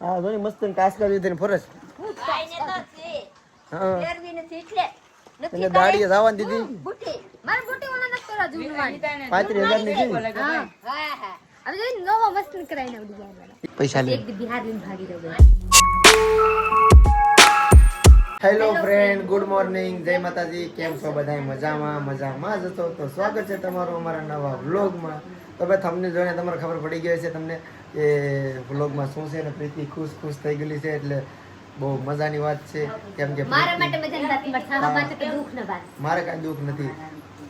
હા જોઈ મસ્ત ને ને છે. હા પહેરવી નથી એટલે. દાડીએ જવા દીધી. મારે બુટી ઓલા નથી કરા. પાંત્રીસ હજારની દીધી હા. હા. હવે જોઈ નવો વસ્તુ કરાઈને ઉડી જાય પૈસા લે એક બિહાર લઈને ભાગી દઉં હેલો ફ્રેન્ડ ગુડ મોર્નિંગ જય માતાજી કેમ છો બધા મજામાં મજામાં જ તો સ્વાગત છે તમારું અમારા નવા વ્લોગમાં તો ભાઈ તમને જોઈને તમારે ખબર પડી ગઈ છે તમને કે વ્લોગમાં શું છે અને પ્રીતિ ખુશ ખુશ થઈ ગયેલી છે એટલે બહુ મજાની વાત છે. કેમ કે મારા માટે મજા નથી મારા સાસુ માટે તો દુઃખ ન વાત મારે કાંઈ દુઃખ નથી.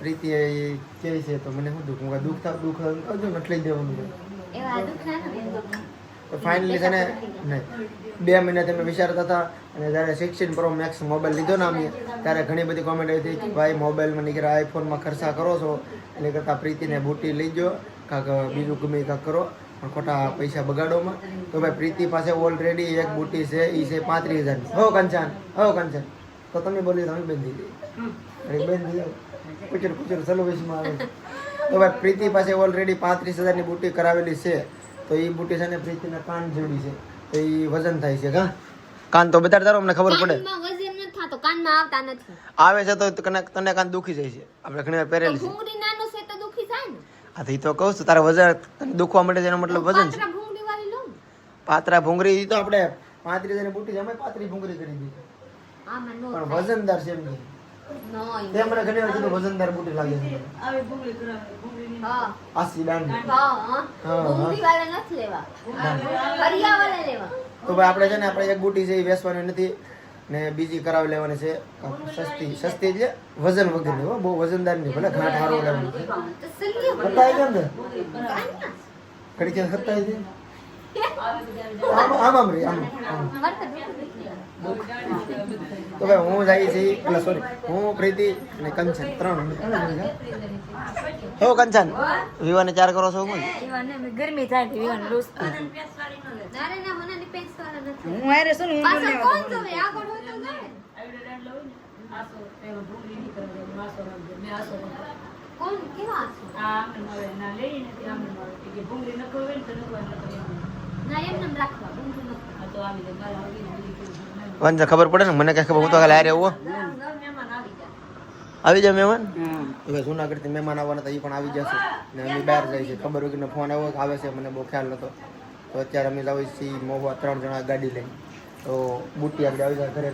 પ્રીતિ એ કે છે તો મને શું દુઃખ? હું દુઃખ થાવ દુઃખ હજુ નથી લઈ દેવાનું એવા દુઃખ ના? તો ફાઇનલી છે ને નહીં. બે મહિના તમે વિચારતા હતા અને જ્યારે સિક્સટીન પ્રો મેક્સ મોબાઈલ લીધો ને અમે ત્યારે ઘણી બધી કોમેન્ટ આવી હતી કે ભાઈ મોબાઈલમાં નીકળ્યા આઈફોનમાં ખર્ચા કરો છો. એટલે કરતાં પ્રીતિને બુટી લઈ જો કાંક બીજું ગમે કાંક કરો. પણ ખોટા પૈસા બગાડોમાં. તો ભાઈ પ્રીતિ પાસે ઓલરેડી એક બુટી છે એ છે પાંત્રીસ હજારની. હો કંચાન હો કંચાન. તો તમે બોલી તમે બેન દીધી. અરે બેન દીધી. કુચર કુચર સર્વિસમાં આવે છે. તો ભાઈ પ્રીતિ પાસે ઓલરેડી પાંત્રીસ હજારની બુટી કરાવેલી છે. તો એ બુટી છે ને પ્રીતિના કાન જેવડી છે. તો એ વજન થાય છે કા કાન તો બતાડ તારો અમને ખબર પડે. આવે છે તો તને તને કાન દુખી જાય છે. આપણે ઘણી વાર પહેરેલી છે ઘૂંઘરી નાનું છે તો દુખી થાય ને હા તો એ તો કહું છું તારા વજન તને દુખવા માટે એનો મતલબ વજન છે. પાતરા ભૂંગળી તો આપણે પાંત્રીસ હજારની બુટી છે અમે પાંત્રીસ ભૂંગળી કરી દીધી પણ વજનદાર છે એમ નહીં. તે મને ઘણી વાર કીધું વજનદાર બુટી લાગે છે. હા. આસી દાંડી. હા હા. હા. વાળા નથી લેવા. ફરિયા વાળા લેવા. તો ભાઈ આપણે છે ને આપણે એક બુટી છે એ વેસવાની નથી ને બીજી કરાવી લેવાની છે. સસ્તી સસ્તી એટલે વજન વગરની હો બહુ વજનદાર નહીં ભલે ઘાટ હારો લેવાનું છે હતાય કેમ છે ઘડી કે હતાય છે આમ આમ આમ રે આમ. આમ. તો દુઃખ નથી. તો ભાઈ હું જાય છે એટલે સોરી હું પ્રીતિ અને કંચન ત્રણ. હો કંચન? વિવાને ચાર કરો છો હું ગરમી થાય તો વિવાન રોજ. ના મને ની હું હારે શું હું પાછળ કોણ જોવે આગળ હોય તો જોવે કોણ? કેવા હશે ના એમ નામ રાખવા ઘૂંઘરી વંજા ખબર પડે ને? મને કઈ ખબર હું તો કાલે હારે આવો. આવી જાય મહેમાન? હવે જુનાગઢથી મહેમાન આવવાના હતા એ પણ આવી જશે. ને અમે બહાર જાય છે ખબર વગરનો ફોન આવ્યો આવે છે મને બહુ ખ્યાલ નહોતો તો અત્યારે અમે જાવી છીએ મોવા ત્રણ જણા ગાડી લઈને. તો બુટી આપણે આવી જાય ઘરે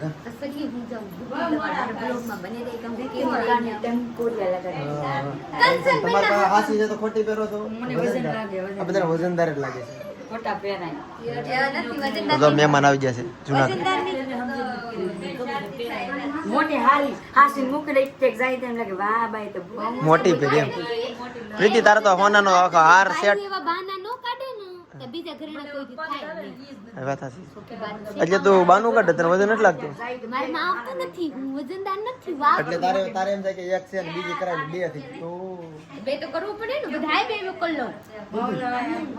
તમારે હાસી છે તો ખોટી પહેરો છો. મને વજન લાગે, વજન. આ બધા વજનદાર જ લાગે છે. ખોટા પહેરાય. તો જો મહેમાન આવી જશે જુનાગઢ. મોટી હારી હાસી મૂકી એક ટેક જાય તેમ લાગે વાહ બાઈ તો મોટી પેરી એમ. પ્રીતિ તારે તો હોનાનો આખો હાર સેટ એટલે તું બાનું કાઢે તને વજન નથી લાગતું? મારે માં આવતો નથી હું વજનદાર નથી વાહ. એટલે તારે તારે એમ થાય કે એક છે બીજી કરાવી બે થઈ તો બે તો કરવું પડે ને બધાય બે મોકલ લો.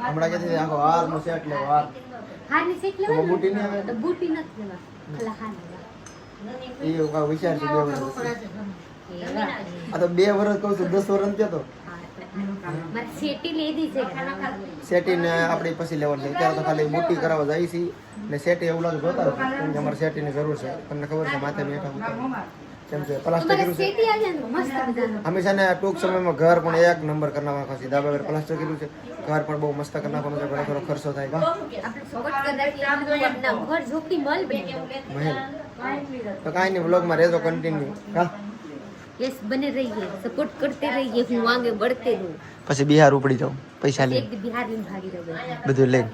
હમણાં કે આખો હાર નો સેટ લેવો હાર. હારની સેટ લેવો બૂટી નહીં આવે? તો બૂટી નથી લેવા ખલા હાર એ વિચાર છે બે વર્ષ આ તો બે વર્ષ કહું છું દસ વર્ષ કેતો હા, તો સેટીને આપણે પછી લેવાનું છે. અત્યારે તો ખાલી મોટી કરાવવા જાય છે. ને સેટી એવું લાગે જોતા. કેમ કે અમારે સેટીની જરૂર છે. તમને ખબર છે માથે બેઠા હતા કેમ છે? પ્લાસ્ટર કર્યું છે. અમે છે ને ટૂંક સમયમાં ઘર પણ એક નંબર કરી નાખવા છે. ધાબા પ્લાસ્ટર કર્યું છે. ઘર પણ બહુ મસ્ત કરી નાખવાનું છે. ઘણો થોડો ખર્ચો થાય. મહેલ. તો કાંઈ નહીં વ્લોગમાં રહેજો કન્ટિન્યુ કા યસ બને રહીએ સપોર્ટ કરતે રહીએ હું આગે બઢતે રહું. પછી બિહાર ઉપડી જાઉં પૈસા લઈ બિહાર ભાગી બધું લઈ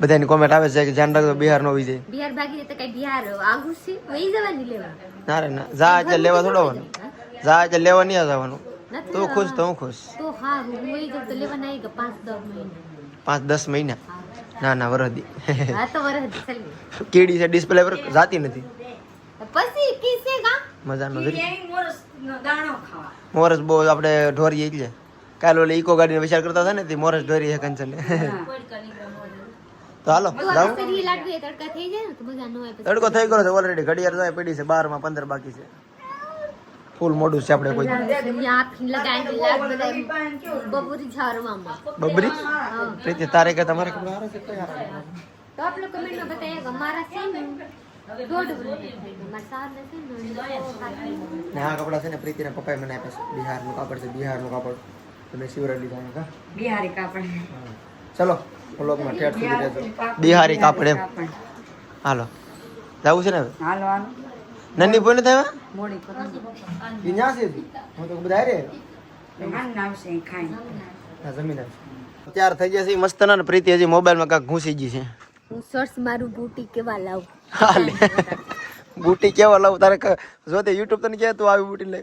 બધાની કોમેન્ટ આવે છે કે ધ્યાન રાખજો બિહાર નો વિજય. બિહાર ભાગી જતો કઈ બિહાર આગું છે? વહી જવાની લેવા? ના રે ના. જા આજે લેવા થોડો જા આજે લેવા નહીં જવાનું. તો ખુશ તો હું ખુશ. તો હા હું વહી જાઉં તો લેવા નહીં કે 5 10 મહિના. 5 10 મહિના? ના ના વરહદી. હા તો વરહદી કેડી છે ડિસ્પ્લે પર જાતી નથી. પછી કીસે કા મજાનો મોરસ દાણો ખાવા. મોરસ બહુ આપણે ઢોરીએ એટલે કાલે ઓલે ઇકો ગાડીનો વિચાર કરતા હતા ને તે મોરસ ઢોરી છે કંચન તો હાલો તડકા થઈ જાય ને તો મજા ન આવે પછી તડકો થઈ ગયો છે ઓલરેડી ઘડિયાળ જાય પડી છે બારમાં પંદર બાકી છે. ફૂલ મોઢું છે આપણે કોઈ. બબુરી ઝારવામાં બબરી? પ્રીતિ તારે કે તમારે? ખબર આવે છે? તો આપણે કમેન્ટમાં બતાવીએ કે અમારા છે ને ને ને આ કપડા છે ને પ્રીતિના પપ્પાએ મને આપ્યા છે. બિહારનું કાપડ છે બિહારનું કાપડ. તો મેં સિવરા લીધા કા બિહારી કાપડ. ચલો વ્લોગમાં ઠેઠ સુધી રહેજો. બિહારી કાપડ એમ. હાલો. જવું છે ને હાલો હાલો. નંદી બોલે થાય? મોડી કરો. છે હું તો બધા રે હાન આવશે ખાઈ. આ જમીન ત્યાર થઈ જશે મસ્ત ના ને પ્રીતિ હજી મોબાઈલમાં કાંક ઘૂસી ગઈ છે. હું સર્ચ મારું બુટી કેવા લાવું? હાલે બુટી કેવા લાવું? તારે જો તે યુટ્યુબ તને કહે તું આવી બુટી લે.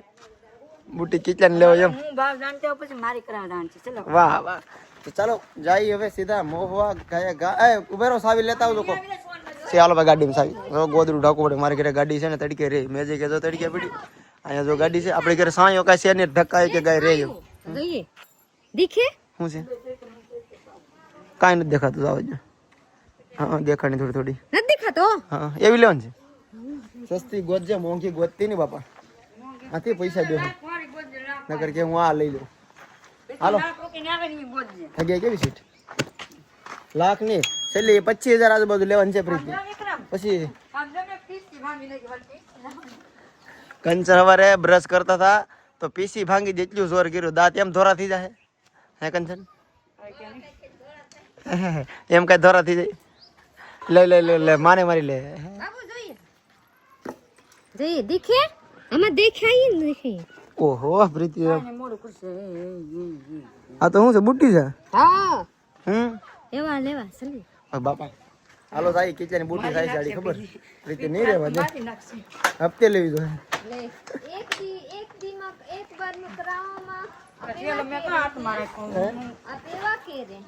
બુટી કિચન લેવો એમ? હું ભાવ જાણતો પછી મારી કરાવ જાણશે ચલો. વાહ વાહ. તો ચાલો જાય હવે સીધા મોહવા ગયા ગા એ ઉભેરો સાવી લેતા આવજો કો હાલો ભાઈ ગાડીમાં સાવી. હવે ગોદરું ઢાંકવું પડે. મારી ઘરે ગાડી છે ને તડકે રે. મેં જે કહેતો તડકે પડી. અહીંયા જો ગાડી છે આપણે ઘરે સાંયો કાંઈ છે ને ધક્કાય કે ગાય રે જોઈએ. દીખે શું છે? કાંઈ નથી દેખાતું આવજ હા દેખાણી થોડી થોડી નથી દેખાતો હા એવી લેવાની છે સસ્તી ગોતજે મોંઘી ગોતતી નહીં બાપા આથી પૈસા દો નગર કે હું આ લઈ લઉં હાલો જગ્યા કેવી સીટ લાખની છેલ્લી પચીસ હજાર આજુબાજુ લેવાની છે પ્રીતિ પછી કંચન સવારે બ્રશ કરતા હતા તો પીસી ભાંગી જેટલું જોર કર્યું દાંત એમ ધોરા થઈ જાય હે કંચન એમ કઈ ધોરા થઈ જાય લે લે લે લે માને મારી લે. બાબુ જોઈએ. જોઈએ દેખે? આમાં દેખાય ને દેખાય ઓહો પ્રીતિ. મોડું કરશે. આ તો શું છે બુટ્ટી છે? હા. હમ? લેવા લેવા સલી ઓય બાપા હાલો સાઈ કિચન બુટ્ટી થાય છે આડી ખબર? પ્રીતિ નહીં રહેવા દે. હપ્તે લેવી લે એક દી એક દી માં એક વારનું કરાવવામાં હે? આ તેવા કે રે?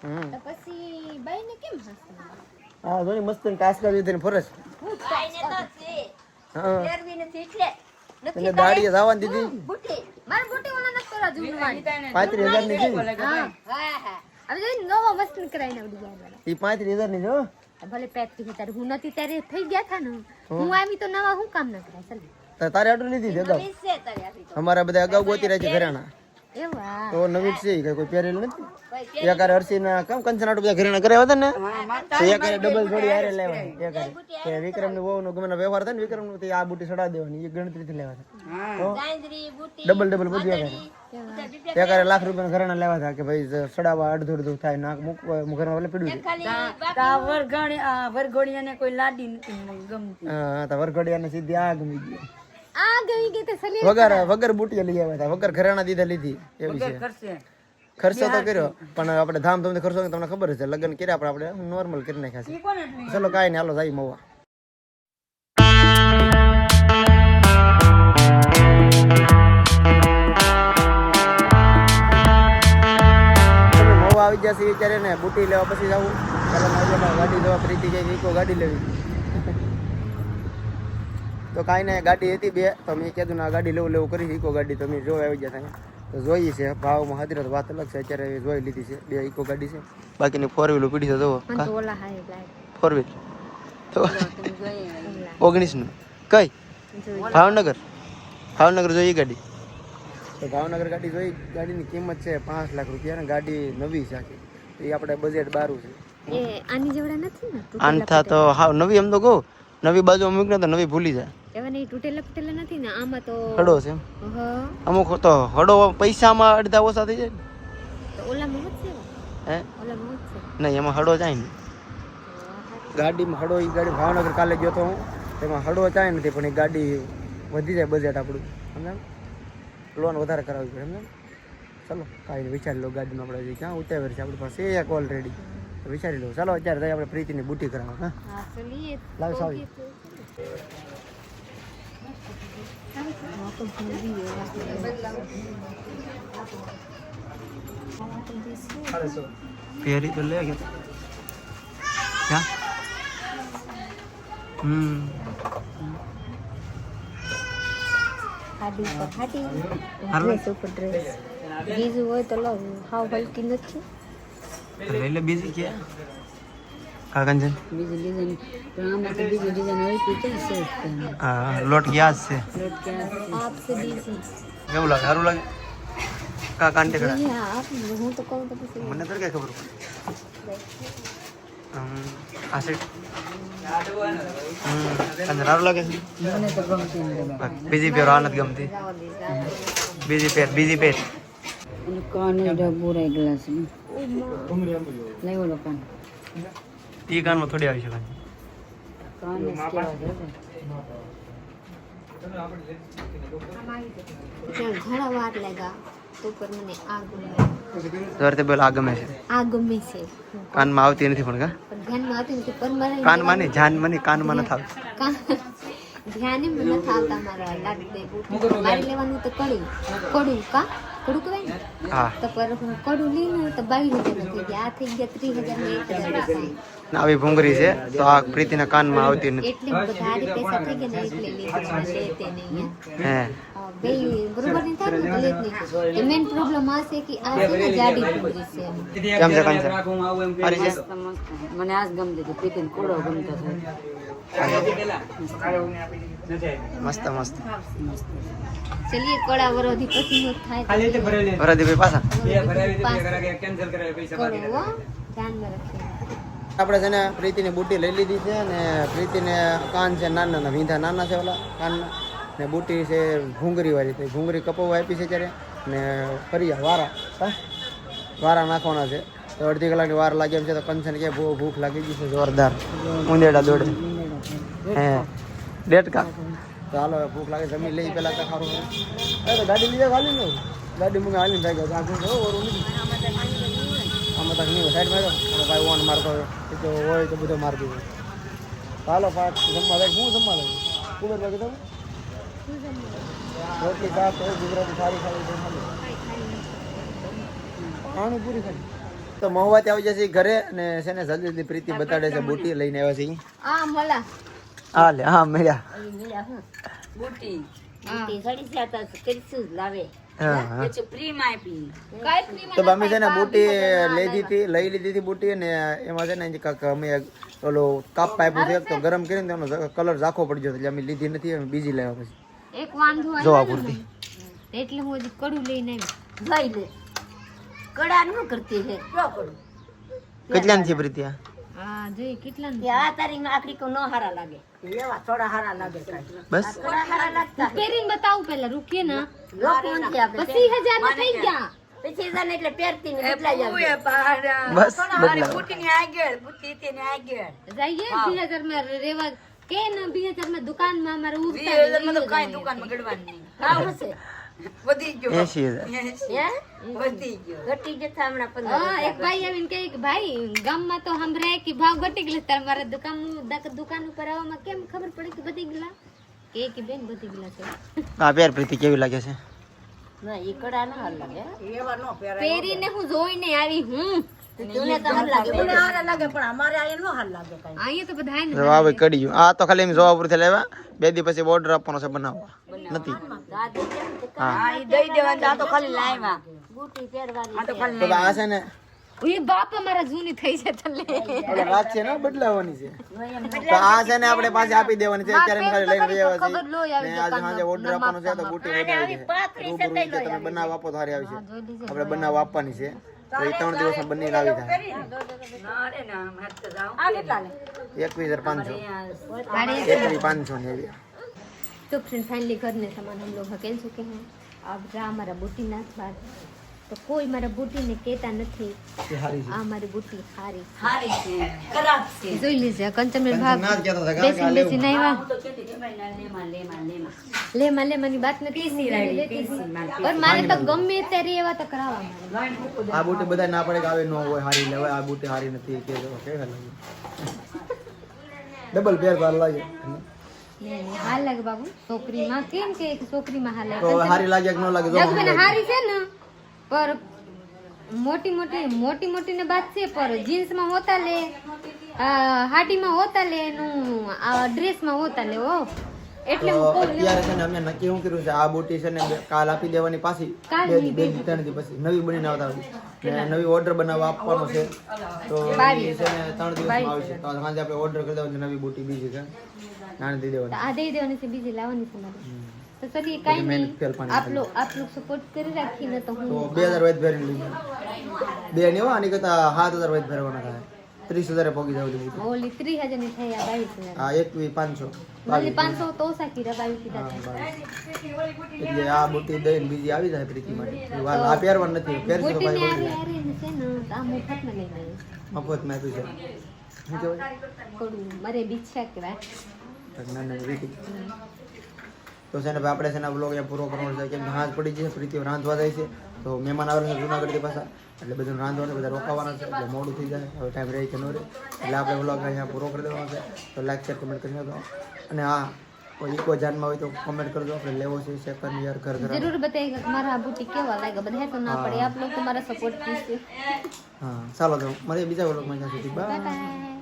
તો પછી ને કેમ હા જોઈ મસ્ત હું બાઈને તો છે. હા. ફેરવી નથી એટલે તને દાડીએ જવાની દીધી. બુટી માર બુટી ઓના કરવા જૂનવાણી પાંત્રીસ હજારની છે હા. હા હા. હવે જોઈ નવો મસ્ત કરાઈને આવડી એ પાંત્રીસ હજારની જો હો. ભલે થઈ ત્યારે. હું નથી ત્યારે થઈ ગયા થા ને. હું આવી તો નવા હું કામ ન કરાય ચાલ. તો તારે આટલું લીધી અગાઉ? અમારા બધા અગાઉ ગોતી રહે છે ઘરેણા. તો નવીન છે કઈ કોઈ પહેરેલ નથી? એકારે હર્ષી ના કામ કંચન આટલું બધા ઘરેણા કર્યા હતા ને? તો એકારે ડબલ જોડી હારે લેવા એકારે કે વિક્રમની વહુ નો ગમે વ્યવહાર થાય ને વિક્રમનું આ બુટી સડા દેવાની એ ગણતરી થી લેવા ડબલ ડબલ બધું એકારે એકારે લાખ રૂપિયા ઘરેણા લેવા હતા કે ભાઈ સડાવા અડધું અડધું થાય નાક મૂકવા ઘરમાં એટલે પીડ્યું વરઘોડિયા ને કોઈ લાડી નથી ગમતી. હા તો વરઘડિયાને સીધી આ ગમી ગઈ વગર વગર બુટી લઈ આવ્યા હતા. વગર ઘરેણા દીધા લીધી. એવી છે. ખર્ચો. તો કર્યો. પણ આપણે ધામ તમને ખર્ચો તમને ખબર છે. લગ્ન કર્યા પણ આપણે નોર્મલ કરી નાખ્યા છે. ચલો કાંઈ નહીં હાલો જાય મવા. આવી જશે વિચારે ને બુટી લેવા પછી જવું ચાલો મારી ગાડી જવા પ્રીતિ ગઈ ઈકો ગાડી લેવી. તો કાંઈ નહીં ગાડી હતી બે તો મેં કીધું ના ગાડી લેવું લેવું કરી ઈકો ગાડી. તમે જો આવી ગયા તમે તો જોઈએ છે ભાવમાં હાજર તો વાત અલગ છે અત્યારે જોઈ લીધી છે બે ઈકો ગાડી છે. બાકીની ફોર વ્હીલ પીડી છે ફોર વ્હીલ તો ઓગણીસનું. કઈ? ભાવનગર. ભાવનગર જોઈએ ગાડી. તો ભાવનગર ગાડી જોઈ ગાડીની કિંમત છે પાંચ લાખ રૂપિયા ને ગાડી નવી છે આખી. એ આપણે બજેટ બારું છે. આની જેવડા નથી ને? આનથા તો હાવ નવી એમ તો કહું. નવી બાજુ મૂક ને તો નવી ભૂલી જાય. એવા નહીં તૂટેલા ફૂટેલા નથી ને આમાં તો હડો છે અમુક તો હડો પૈસામાં અડધા ઓછા થઈ જાય તો ઓલામાં હોત છે હે? ઓલામાં હોત નહીં એમાં હડો જાય ને. ગાડીમાં હડો એ ગાડી ભાવનગર કાલે ગયો તો હું તેમાં હડો ચાય નથી પણ એ ગાડી વધી જાય બજેટ આપણું. સમજાણ લોન વધારે કરાવવી પડે સમજાણ ચલો કાંઈ નહીં વિચારી લો ગાડીમાં આપણે ક્યાં ઉતાવળ છે આપણી પાસે એક ઓલરેડી વિચારી લઉં. ચાલો અત્યારે જાય આપણે પ્રીતિની બુટી કરાવવા હા? લાવ સાવી. પહેરી તો લે ક્યાં? હમ. ખાડી પર ખાડી. ડ્રેસ ઉપર ડ્રેસ બીજું હોય તો લો હાવ હલકી નથી. લઈ લે બીજી કે હા કંચન બીજી ડિઝાઇન પણ આમાં તો બીજી ડિઝાઇન ક્યાં સેટ કરે હા લોટ ગયા જ છે લોટ ક્યાં છે આપસે બીજી કેવું લાગે સારું લાગે કા કાંટે કડા હા આપ તો કહું તો પછી મને તો કઈ ખબર પડે આ સેટ સારું લાગે છે. બીજી પેર આ નથી ગમતી બીજી પેર બીજી પેર એ કાનમાં થોડી આવી શકે. ઘણા વાર લાગ્યા તો પર મને આ ગમે. જવારથી બોલ આ ગમે છે. આ ગમે છે. કાનમાં આવતી નથી પણ કા? ધ્યાનમાં આવતી નથી પણ મને કાનમાં નહીં જાનમાં નહીં કાનમાં નથી આવતી. ધ્યાને મને નથી આવતા મારા લાડ દે બુટ મારે લેવાનું તો કડી કડું કા? કડું હોય ને તો પર હું કડું લઈને તો બાવીસ હજાર થઈ ગયા આ થઈ ગયા ત્રીસ હજાર ને એક હજાર આવી ભૂંગરી છે તો આ પ્રીતિના કાનમાં આવતી નથી. હે. મેન આજ ગમતી હતી પ્રીતિને કોડો ગમતો મસ્ત મસ્ત. ચલીએ કળા વરોધી પછી થાય પાછા આપણે છે ને પ્રીતિની બુટી લઈ લીધી છે ને પ્રીતિને કાન છે નાના નાના, વીંધા નાના છે ઓલા કાનના. ને બુટી છે ઘૂંઘરીવાળી એ ભૂંગરી કપાવવા આપી છે ત્યારે ને ફરિયા વારા. વારા નાખવાના છે. તો અડધી કલાકની વાર લાગી એમ છે તો કંચન કે ભૂખ લાગી ગઈ છે જોરદાર. ઉંદેડા દોડે. હે. ડેટકા ચાલો ભૂખ લાગે જમી લઈ પેલા તો ખારું અરે ગાડી લીધે ગાડી નો ગાડી મૂકે હાલીને થાય ગયો તક નહીં સાઈડ માર્યો ભાઈ ઓન મારતો હોય તો હોય તો બધો મારી દીધો. હાલો પાક જમવા જાય શું જમવા લાગે કુબેર ભાઈ કીધું રોટલી શાક હોય ગુજરાતી સારી સારી તો પૂરી ખાલી તો મહુવાથી આવી જશે ઘરે અને છે ને જલ્દી જલ્દી પ્રીતિ બતાડે છે બુટી લઈને આવ્યા છે હા મળા હા લે હા મળ્યા. બુટી. બુટી સડી જતા કરીશું લાવે. હા હા. પછી પ્રીમાં આપી. કાંઈ તો અમે છે ને બુટી લીધી હતી લઈ લીધી હતી બુટી ને એમાં છે ને કાંક અમે ઓલો કાપ પાઇપ તો ગરમ કરીને એનો કલર ઝાખો પડી ગયો એટલે અમે લીધી નથી અમે બીજી લેવા પછી. એક વાંધો જોવા પૂરતી. એટલે હું હજી કડું લઈને આવી. લઈ લે. કડા ન કરતી હે. જો કડું. કેટલાની છે પ્રીતિ આ આ જોઈ કેટલા આ તારી આખરી કો ન હારા લાગે. લેવા થોડા હારા લાગે બસ થોડા હારા લાગતા પહેરીને બતાવું પહેલા રૂકીએ ને. લોકો નથી આપણે પચીસ હજાર ના થઈ ગયા. પછી જાને એટલે પહેરતી ને બદલાઈ જાય બસ બદલાવ. જઈએ બે હજારમાં માં દુકાનમાં અમારે ઉઠતા આવું છે એસી હજાર. હે? ઘટી જતા હમણાં એક ભાઈ આવીને કહે કે ભાઈ ગામમાં તો સંભળાય કે ભાવ ઘટી ગયેલા તારે મારા દુકાન દુકાન ઉપર આવવામાં કેમ ખબર પડી કે બધી ગયેલા? કે કે બેન બધી ગયેલા છે. આ પેર પ્રીતિ કેવી લાગે છે? ના ઈ કડા ના હાર લાગે. એવા નો પહેરાય પહેરીને હું જોઈને આવી હું. તુને તો હાર લાગે. મને હાર લાગે પણ અમારે આ નો હાર લાગે કાંઈ. અહીંયા તો બધા ને જો આ ભાઈ કડી ગયું. આ તો ખાલી એમ જોવા પૂરથી લેવા. બે દી પછી ઓર્ડર આપવાનો છે બનાવવા. નથી. આ તો ખાલી લાવ્યા. બુટી પહેરવાની આ તો ખાલી તો આ છે ને એ બાપ અમારા જૂની થઈ છે તલે આપણે વાત છે ને બદલાવાની છે તો આ છે ને આપણે પાછી આપી દેવાની છે અત્યારે એમ ખાલી લઈને જવા છે ખબર લોહી આવી ને આજે સાંજે ઓર્ડર આપવાનો છે તો બુટી બનાવી છે રૂબરૂ રીતે તમે બનાવ આપો તો સારી આવશે આપણે બનાવ આપવાની છે તો એ ત્રણ દિવસમાં બંને આવી થાય આ કેટલા લે એકવીસ હજાર પાંચસો गाड़ी એકવીસ પાંચસો ને એવી तो फ्रेंड फाइनली घर में सामान हम लोग हकेल चुके हैं अब रहा हमारा बूटी नाच बात તો કોઈ મારા બુટીને કહેતા નથી. આ મારી બુટી હારી હારી છે. ખરાબ છે. જોઈ લેજે કંચનબેન ભાગ. બેસી બેસી નહીં વા લેમા લેમા ની વાત નથી પણ મારે તો ગમે ત્યારે એવા તો કરાવવા આ બુટી બધા ના પડે કે આવે નો હોય હારી લેવાય આ બુટી હારી નથી કે કે ડબલ પેર બાર લાગે. હાલ લાગે બાબુ. છોકરીમાં કેમ કે છોકરીમાં હાલ લાગે. હારી લાગે કે ન લાગે. હારી છે ને પર મોટી મોટી મોટી મોટી ને બાદ છે પર જીન્સમાં હોતા લે અ, હાડીમાં હોતા લે નું આ ડ્રેસમાં હોતા લે ઓ એટલે હું અત્યારે છે ને અમે નક્કી શું કર્યું છે આ બોટી છે ને કાલ આપી દેવાની પાછી બે બે ત્રણ દિવસ પછી નવી બનીને આવતા નવી ઓર્ડર બનાવવા આપવાનો છે. તો. છે ને ત્રણ દિવસમાં આવશે તો સાંજે આપણે ઓર્ડર કરી દેવાની છે નવી બુટી બીજી છે. નાની દઈ દેવાની. આ દઈ દેવાની છે બીજી લાવવાની છે મારે. તો ચલીએ કાંઈ નહીં. આપ લોગ આપ લોગ સપોર્ટ કરી રાખીને તો હું તો બે નહીં હો આની કરતા સાત હજાર વૈદ ભરવાના થાય. ત્રીસ હજારે પહોંચી જાવ બુટી ઓલી ત્રીસ હજારની થઈ આ બાવીસ હા એકવી પાંચસો. મને પાંચસો તો હતા. બાવીસ. એટલે આ બુટી દઈને બીજી આવી જાય પ્રીતિ માટે. વાર આ પહેરવાનું નથી પહેરશે ભાઈ આરે આરે છે ને તો આ મફતમાં લઈ ગઈ છે. શું કહેવાય? મારે બીચ્છા છે તો છે ને ભાઈ આપણે છે ને બ્લોગ અહીંયા પૂરો કરવાનો છે. કેમ કે હાથ પડી જશે પ્રીતિ રાંધવા જાય છે. તો મહેમાન આવેલા છે જુનાગઢથી પાછા. એટલે બધું રાંધવાનું બધા રોકાવાના છે. એટલે મોડું થઈ જાય. હવે ટાઈમ રહે કે ન રહે. એટલે આપણે બ્લોગ અહીંયા પૂરો કરી દેવાનો છે. તો લાઈક શેર કમેન્ટ કરી દો અને હા કોઈ ઇકો જાનમાં હોય તો કમેન્ટ કરજો. આપણે લેવો છે સેકન્ડ યર ઘર ઘર જરૂર બતાવી કે મારા આ બુટી કેવા લાગે બધા તો ના પડે. આપ લોકો મારા સપોર્ટ કરશે હા ચાલો તો મળીએ બીજા વ્લોગમાં ત્યાં સુધી. બાય